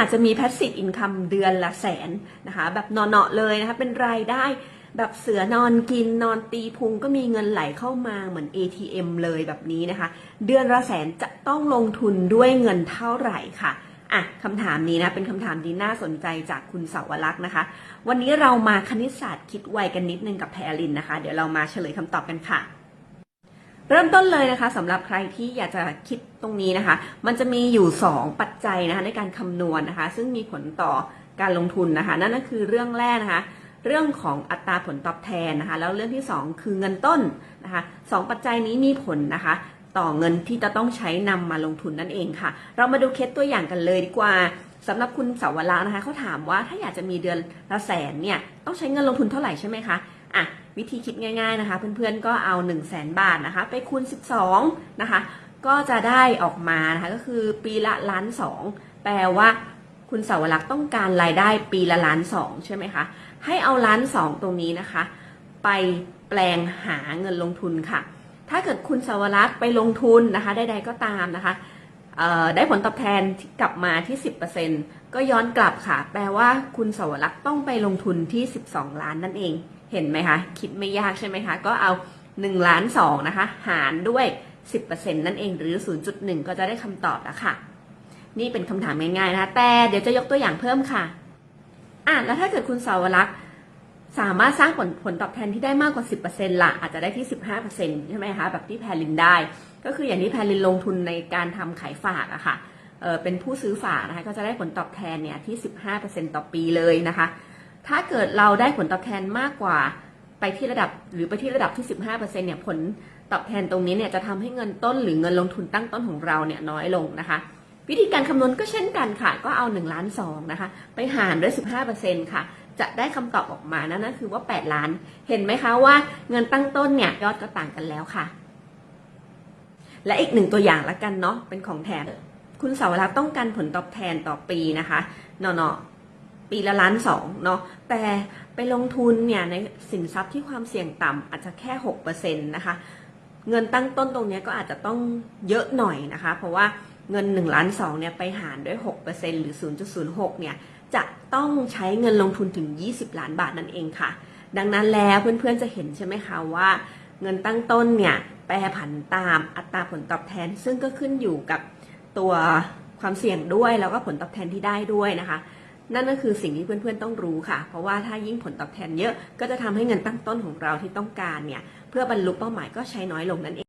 ากจะมี passive income เดือนละแสนนะคะแบบเนาะๆเลยนะคะเป็นรายได้แบบเสือนอนกินนอนตีพุงก็มีเงินไหลเข้ามาเหมือน ATM เลยแบบนี้นะคะ เดือนละแสนจะต้องลงทุนด้วยเงินเท่าไหร่ค่ะอะคำถามนี้นะเป็นคำถามที่น่าสนใจจากคุณเสาวลักษณ์นะคะ วันนี้เรามาคณิตศาสตร์คิดไวกันนิดนึงกับแพรลินนะคะ เดี๋ยวเรามาเฉลยคำตอบกันค่ะ เริ่มต้นเลยนะคะสำหรับใครที่อยากจะคิดตรงนี้นะคะ มันจะมีอยู่ 2 ปัจจัยนะคะในการคำนวณนะคะ ซึ่งมีผลต่อการลงทุนนะคะ นั่นก็คือเรื่องแรกนะคะ เรื่องของอัตราผลตอบแทนนะคะ แล้วเรื่องที่ 2 คือเงินต้นนะคะสองปัจจัยนี้มีผลนะคะ ต่อเงินที่จะต้องใช้นำมาลงทุนนั่นเองค่ะ เรามาดูเคสตัวอย่างกันเลยดีกว่าสำหรับคุณสาวรักษ์นะคะเขาถามว่าถ้าอยากจะมีเดือนละแสนเนี่ยต้องใช้เงินลงทุนเท่าไหร่ใช่ไหมคะ อะวิธีคิดง่าย ๆนะคะ เพื่อนๆก็เอา 1 0 0 0 0แสนบาทนะคะ ไปคูณ 12 นะคะ ก็จะได้ออกมานะคะ ก็คือปีละล้านสองแปลว่าคุณสาวรักษ์ต้องการรายได้ปีละล้านสองใช่ไหมคะ ให้เอาล้านสองตรงนี้นะคะ ไปแปลงหาเงินลงทุนค่ะ ถ้าเกิดคุณสาวรักษ์ไปลงทุนนะคะ ใดๆก็ตามนะคะได้ผลตอบแทนที่กลับมาที่ 10%ก็ย้อนกลับค่ะ แปลว่าคุณสาวรักษ์ต้องไปลงทุนที่ 12 ล้านนั่นเอง เห็นไหมคะ คิดไม่ยากใช่ไหมคะ ก็เอา1ล้าน2นะคะ หารด้วย 10%นั่นเองหรือ 0.1 ก็จะได้คำตอบแล้วค่ะ นี่เป็นคำถามง่ายๆนะคะ แต่เดี๋ยวจะยกตัวอย่างเพิ่มค่ะ อะ แล้วถ้าเกิดคุณสาวรักษ์สามารถสร้างผลผลตอบแทนที่ได้มากกว่า 10%ละอาจจะได้ที่ 15%ใช่ไหมคะ แบบที่แพรลินได้ ก็คืออย่างที่แพรลินลงทุนในการทำขายฝากอะค่ะเออเป็นผู้ซื้อฝากนะคะ ก็จะได้ผลตอบแทนเนี่ยที่ 15%ต่อปีเลยนะคะ ถ้าเกิดเราได้ผลตอบแทนมากกว่าไปที่ระดับหรือไปที่ระดับที่ 15%เนี่ยผลตอบแทนตรงนี้เนี่ยจะทำให้เงินต้นหรือเงินลงทุนตั้งต้นของเราเนี่ยน้อยลงนะคะ วิธีการคำนวณก็เช่นกันค่ะ ก็เอา1ล้าน2นะคะ ไปหารด้วย 15%ค่ะ จะได้คำตอบออกมานั่นคือว่า 8 ล้าน เห็นไหมคะว่าเงินตั้งต้นเนี่ยยอดก็ต่างกันแล้วค่ะ และอีกหนึ่งตัวอย่างละกันเนาะเป็นของแถมคุณสาวรักษ์ต้องการผลตอบแทนต่อปีนะคะเนาะ ปีละล้านสองเนาะแต่ไปลงทุนเนี่ยในสินทรัพย์ที่ความเสี่ยงต่ำอาจจะแค่6%นะคะเงินตั้งต้นตรงนี้ก็อาจจะต้องเยอะหน่อยนะคะ เพราะว่าเงิน1ล้าน2เนี่ยไปหารด้วย 6%หรือ 0.06 เนี่ยจะต้องใช้เงินลงทุนถึง 20 ล้านบาทนั่นเองค่ะ ดังนั้นแล้วเพื่อนๆจะเห็นใช่ไหมคะว่า เงินตั้งต้นเนี่ยแปรผันตามอัตราผลตอบแทน ซึ่งก็ขึ้นอยู่กับตัวความเสี่ยงด้วยแล้วก็ผลตอบแทนที่ได้ด้วยนะคะ นั่นก็คือสิ่งที่เพื่อนๆต้องรู้ค่ะ เพราะว่าถ้ายิ่งผลตอบแทนเยอะ ก็จะทำให้เงินตั้งต้นของเราที่ต้องการเนี่ย เพื่อบรรลุเป้าหมายก็ใช้น้อยลงนั่นเอง